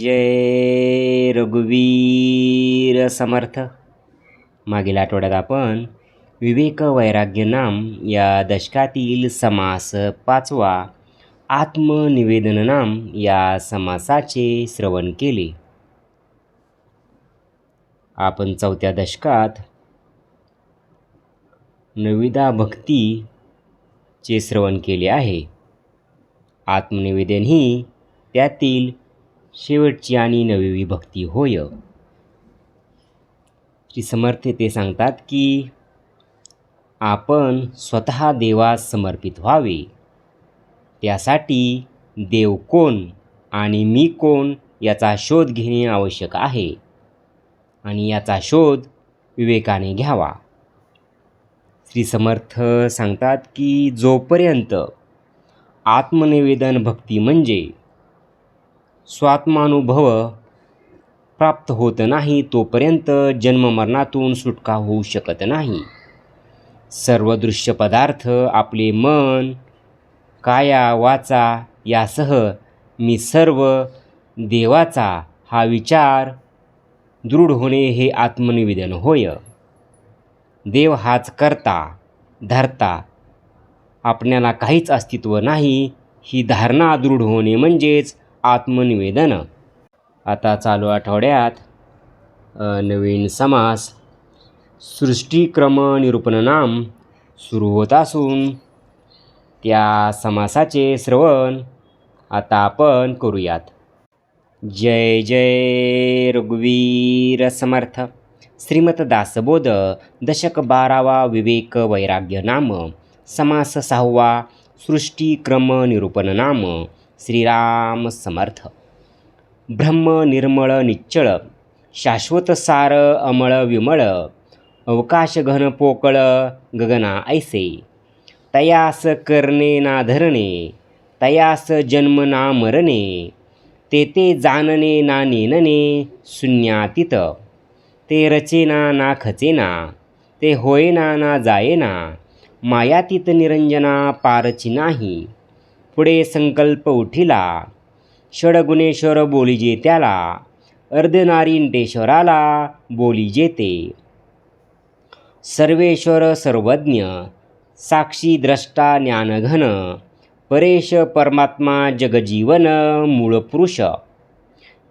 जय रघुवीर समर्थ. मागील आठवड्यात आपण विवेक वैराग्य नाम या दशकातील समास पाचवा आत्मनिवेदन नाम या समासाचे श्रवण केले. आपण चौथ्या दशकात नविदा भक्तीचे श्रवण केले आहे. आत्मनिवेदन ही त्यातील शेवटची आणि नवी विभक्ती होय. श्री समर्थ ते सांगतात की आपण स्वतः देवास समर्पित व्हावे. त्यासाठी देव कोण आणि मी कोण याचा शोध घेणे आवश्यक आहे आणि याचा शोध विवेकाने घ्यावा. श्री समर्थ सांगतात की जोपर्यंत आत्मनिवेदन भक्ती म्हणजे स्वात्मानुभव प्राप्त होत नाही तोपर्यंत जन्ममरणातून सुटका होऊ शकत नाही. सर्व दृश्य पदार्थ आपले मन काया वाचा यासह मी सर्व देवाचा हा विचार दृढ होणे हे आत्मनिवेदन होय. देव हाच करता धरता आपल्याला काहीच अस्तित्व नाही ही धारणा दृढ होणे म्हणजेच आत्मनिवेदन. आता चालू आठवड्यात नवीन समास सृष्टीक्रम निरूपण नाम सुरू होत असून त्या समासाचे श्रवण आता आपण करूयात. जय जय रघुवीर समर्थ. श्रीमत दासबोध दशक बारावा विवेक वैराग्य नाम समास सहावा सृष्टीक्रम निरूपण नाम श्रीराम समर्थ। ब्रह्म निर्मळ निच्चळ शाश्वत सार अमळ विमळ अवकाश घन पोकळ गगना ऐसे। तयास करणे ना धरणे तयास जन्म ना मरणे ते ते जाणणे ना नेनने शून्यातीत ते रचेना ना खचेना ते होयना ना जायेना मायातीत निरंजना पारची नाही। पुढे संकल्प उठिला. षडगुणेश्वर बोलीजे त्याला अर्धनारींटेश्वराला बोलीजे ते सर्वेश्वर सर्वज्ञ साक्षी द्रष्टा ज्ञानघन परेश परमात्मा जगजीवन मूळ पुरुष.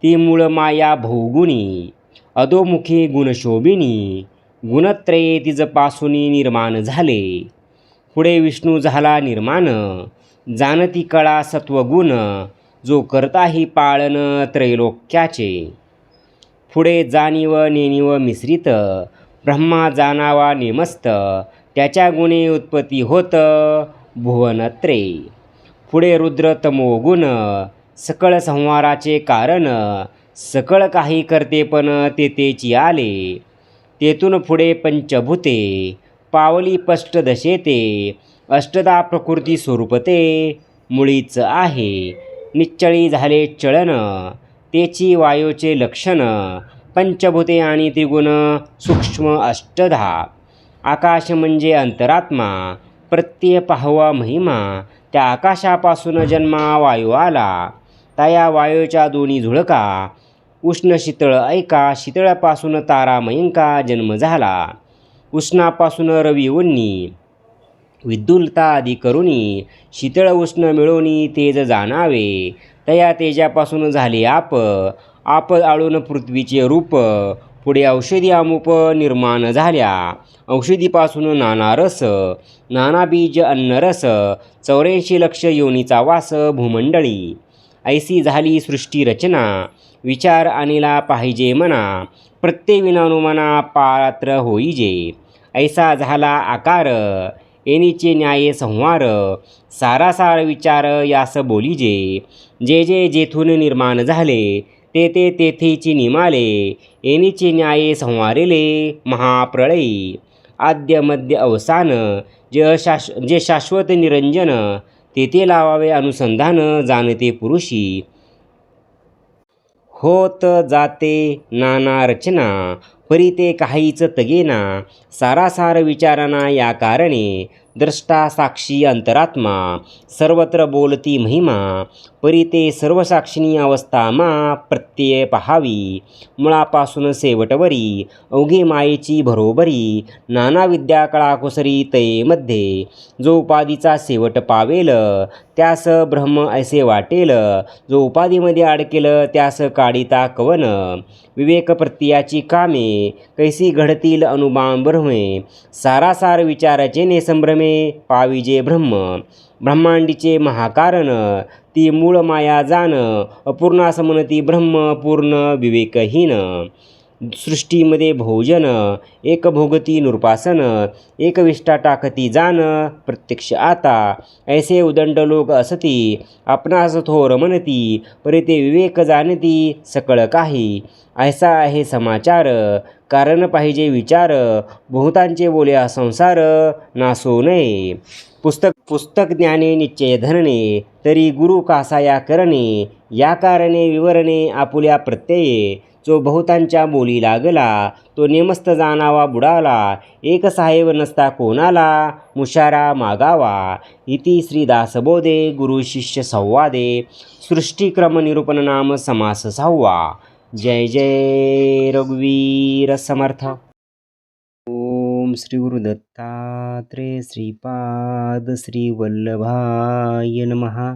ती मूळ माया भोगुणी अधोमुखी गुणशोभिनी गुणत्रये तिजपासून निर्माण झाले. पुढे विष्णू झाला निर्माण जाणती कळा सत्वगुण जो करताही पाळन त्रैलोक्याचे. पुढे जाणीव नेणीव मिश्रित ब्रह्मा जाणावा नेमस्त त्याच्या गुणे उत्पत्ती होत भुवनत्रे. पुढे रुद्र तमोगुण सकळ संहाराचे कारण सकळ काही करते पण तेतेची आले. तेथून पुढे पंचभूते पावली पष्ट दशेते अष्टदा प्रकृती स्वरूपते. मुळीच आहे. निश्चळी झाले चळन तेची वायूचे लक्षण. पंचभूते आणि त्रिगुण सूक्ष्म अष्टधा. आकाश म्हणजे अंतरात्मा. प्रत्यय पाहवा महिमा. त्या आकाशापासून जन्मा वायू आला. तया वायूच्या दोन्ही झुळका. उष्ण शीतळ ऐका. शीतळापासून तारा मयंका जन्म झाला. उष्णापासून रवी उन्नी. विद्युलता आदी करुणी शीतळ उष्ण मिळवणी तेज जाणावे. तया तेजापासून झाले आप आप आळून पृथ्वीचे रूप. पुढे औषधी अमुप निर्माण झाल्या. औषधीपासून नाना रस नाना बीज अन्नरस चौऱ्याऐंशी लक्ष योनीचा वास भूमंडळी. ऐसी झाली सृष्टी रचना विचार आणला पाहिजे मना प्रत्येक विनानुमना पात्र होईजे. ऐसा झाला आकार एनीचे न्याय संहार सारासार विचार यास बोलीजे. जे जे जेथून निर्माण झाले ते ते तेथेची निमाले. येनीचे न्याये संवारेले महाप्रळयी आद्य मध्य अवसान जे अशाश जे शाश्वत निरंजन तेथे लावावे अनुसंधान जाणते पुरुषी. होत जाते नाना रचना परी ते काहीच तगेना सारासार विचारणा या कारणे द्रष्टा साक्षी अंतरात्मा सर्वत्र बोलती महिमा परी ते सर्वसाक्षिणी अवस्था मा प्रत्यय पहावी मुळापासून सेवटवरी अवघे मायेची भरोबरी नाना विद्या कळाकुसरी तयेमध्ये जो उपाधीचा शेवट पावेल त्यास ब्रह्म ऐसे वाटेल जो उपाधीमध्ये अडकेल त्यास काढिता कवन विवेक प्रत्ययाची कामे कैसी घडतील अनुबाम ब्रह्मे सारासार विचाराचे नेसंभ्रम पाविजे ब्रह्म ब्रह्मांडीचे महाकारण ती मूळ माया जाण अपूर्णासमनती ब्रह्म पूर्ण विवेकहीन. सृष्टीमध्ये भोजन एक भोगती नृपासन एकविष्टा टाकती जाण प्रत्यक्ष आता. ऐसे उदंड लोक असती आपणास थोर म्हणती परी ते विवेक जाणती सकळ काही. ऐसा आहे समाचार कारण पाहिजे विचार बहुतांचे बोले हा संसार नासो नये. पुस्तक पुस्तक ज्ञाने निश्चय धरणे तरी गुरु कासा या करणे या कारणे विवरणे आपुल्या प्रत्यये. जो बहुतांच्या बोली लागला तो नेमस्त जाणावा बुडाला एक साहेब नसता कोणाला मुशारा मागावा. इति श्रीदासबोधे गुरु शिष्य संवादे सृष्टिक्रमनिरूपण नाम समास सहावा. जय जय रघुवीर समर्थ. ओम श्री गुरुदत्तात्रे श्रीपाद श्रीवल्लभाय महा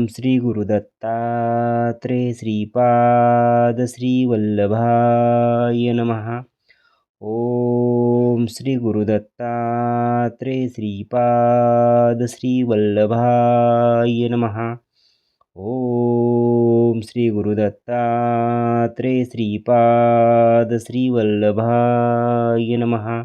ओम श्री गुरुदत्तात्रेय श्रीपाद नमः. ओम श्री गुरुदत्तात्रेय श्रीपाद श्री नमः. ओम श्री गुरुदत्तात्रेय श्रीपाद श्री नमः.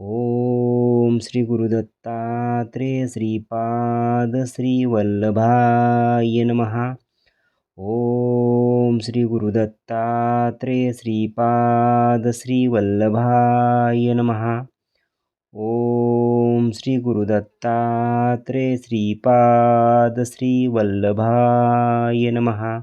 ओम श्री गुरुदत्तात्रेय श्रीपाद श्री वल्लभाय नमः। ओम श्री गुरुदत्तात्रेय श्रीपाद श्री वल्लभाय ओम श्री गुरुदत्तात्रेय श्रीपाद श्री वल्लभाय नमः।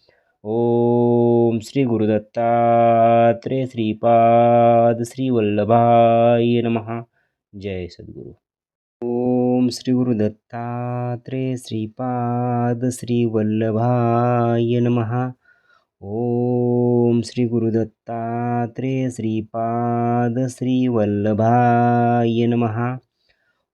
ओम श्री गुरुदत्तात्रेय श्रीपाद श्री वल्लभाय नमः। जय सद्गुरु। ओम श्री गुरुदत्तात्रेय श्रीपाद श्री वल्लभाय नमः। ओम श्री गुरुदत्तात्रेय श्रीपाद श्री वल्लभाय नमः।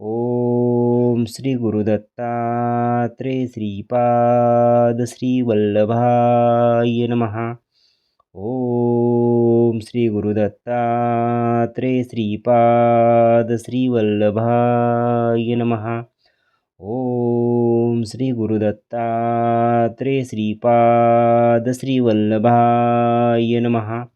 ओम श्री गुरुदत्तात्रे श्रीपाद श्री वल्लभाय नमः। ओम श्री गुरुदत्तात्रे श्रीपाद श्री वल्लभाय नमः। ओम श्री गुरुदत्तात्रे श्रीपाद श्री वल्लभाय नमः।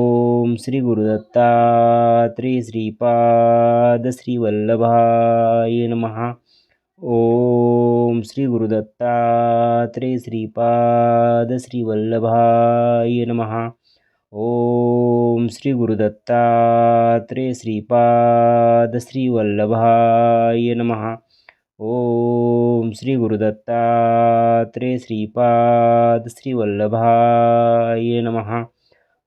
ओम श्री गुरुदत्तात्रेय श्रीपाद श्रीवल्लभाय नमः। ओम श्री गुरुदत्तात्रे श्रीपाद श्रीवल्लभाय नमः। ओम श्री गुरुदत्तात्रेय श्रीपाद श्रीवल्लभाय नमः। ओम श्री गुरुदत्तात्रेय श्रीपाद श्रीवल्लभाय वल्लभाय